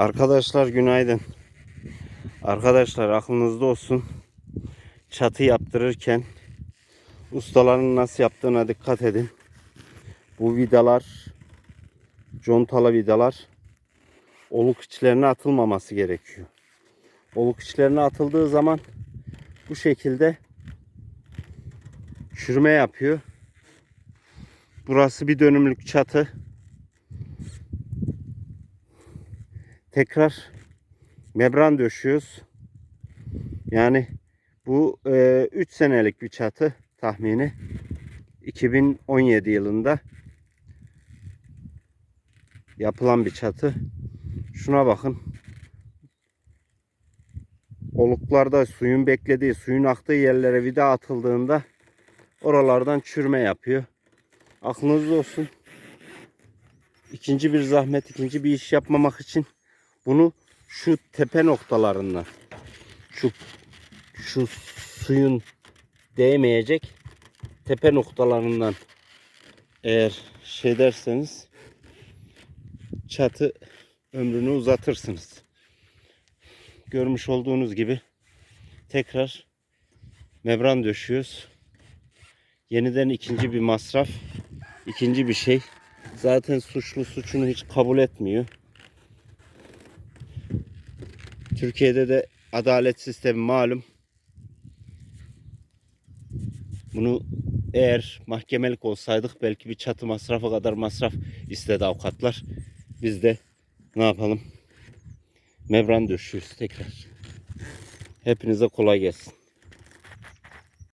Arkadaşlar günaydın. Arkadaşlar aklınızda olsun. Çatı yaptırırken ustaların nasıl yaptığına dikkat edin. Bu vidalar contalı vidalar oluk içlerine atılmaması gerekiyor. Oluk içlerine atıldığı zaman bu şekilde çürüme yapıyor. Burası bir dönümlük çatı. Tekrar membran döşüyoruz. Yani bu 3 senelik bir çatı tahmini. 2017 yılında yapılan bir çatı. Şuna bakın. Oluklarda suyun beklediği, suyun aktığı yerlere vida atıldığında oralardan çürüme yapıyor. Aklınızda olsun. İkinci bir zahmet, ikinci bir iş yapmamak için bunu şu tepe noktalarından şu şu suyun değmeyecek tepe noktalarından eğer şey derseniz çatı ömrünü uzatırsınız. Görmüş olduğunuz gibi tekrar membran döşüyoruz. Yeniden ikinci bir masraf, ikinci bir şey. Zaten suçlu suçunu hiç kabul etmiyor. Türkiye'de de adalet sistemi malum. Bunu eğer mahkemelik olsaydık belki bir çatı masrafı kadar masraf istedi avukatlar. Biz de ne yapalım? Membran döşüyoruz tekrar. Hepinize kolay gelsin.